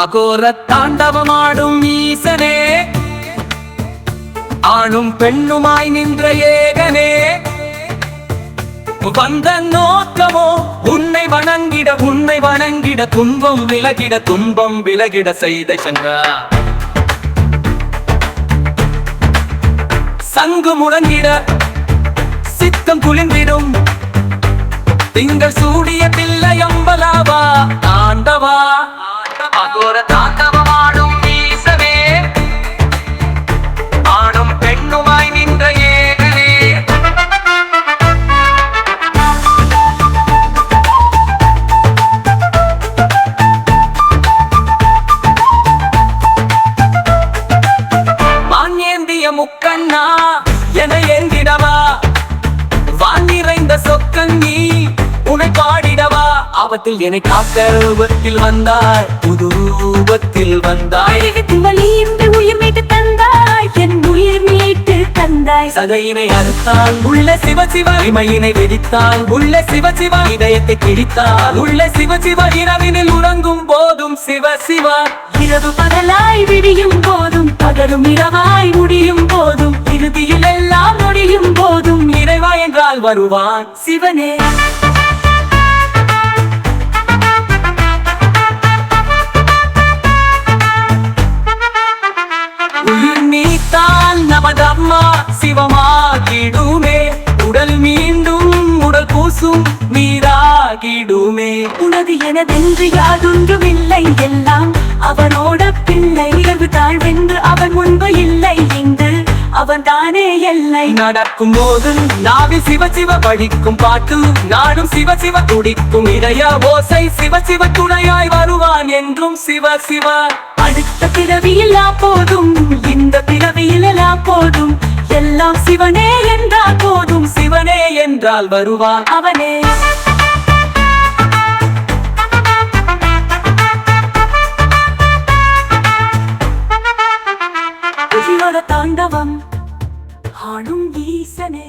அகோர தாண்டவமாடும் ஈசனே. ஆணும் பெண்ணுமாய் நின்ற ஏகனே. வந்த நோக்கமோ உன்னை வணங்கிட உன்னை வணங்கிட துன்பம் விலகிட துன்பம் விலகிட செய்த சங்கா சங்கு முழங்கிட சித்தம் குளிர்ந்திடும். திங்கள் சூடிய பிள்ளை அம்பலாவா ஆண்டவா. அகோர தாண்டவமாடும் வீசவே. ஆணும் பெண்ணுமாய் நின்ற ஏகனே வான் முக்கண்ணா என ஏந்திடவா. வான் நிறைந்த சொக்கங்கி உனை பாடிடவா. ஆபத்தில் என்னை காக்க ரூபத்தில் வந்தாய். புது ரூபத்தில் வந்தாய் உயிர் மீட்டு தந்தாய். என் உயிர் மீட்டு தந்தாய். சதையினை அறுத்தால் உள்ள சிவ சிவ இமையினை வெடித்தால் உள்ள சிவ சிவ இதயத்தை கிழித்தால் உள்ள சிவ சிவ இரவினில் உறங்கும் போதும் சிவ சிவ. இரவு பகலாய் விடியும் போதும் பகலும் இரவாய் முடியும் போதும் இறுதியில் எல்லாம் நொடியும் போதும். இறைவா என்றால் வருவான் சிவனே. சிவமாகிடுமே. உடல் மீண்டும் உடல் பூசும் நீராகிடுமே உனது எனதென்று யாதொன்றும் இல்லை எல்லாம் அவனோட பிள்ளை. இரவு தாழ்வென்று அவன் முன்பு இல்லை. இங்கு அவன் தானே எல்லை. நடக்கும் போது நாவி சிவ சிவ படிக்கும் பாட்டு. நானும் சிவ சிவ துடிக்கும் இதய ஓசை. சிவ சிவ துணையாய் வருவான் என்றும் சிவ சிவ. அடுத்த பிறவியில் போதும். இந்த பிறவியில் போதும். எல்லாம் சிவனே என்றால் போதும் சிவனே என்றால் வருவான் அவனே. தாண்டவம் ஆணும் ஈசனே.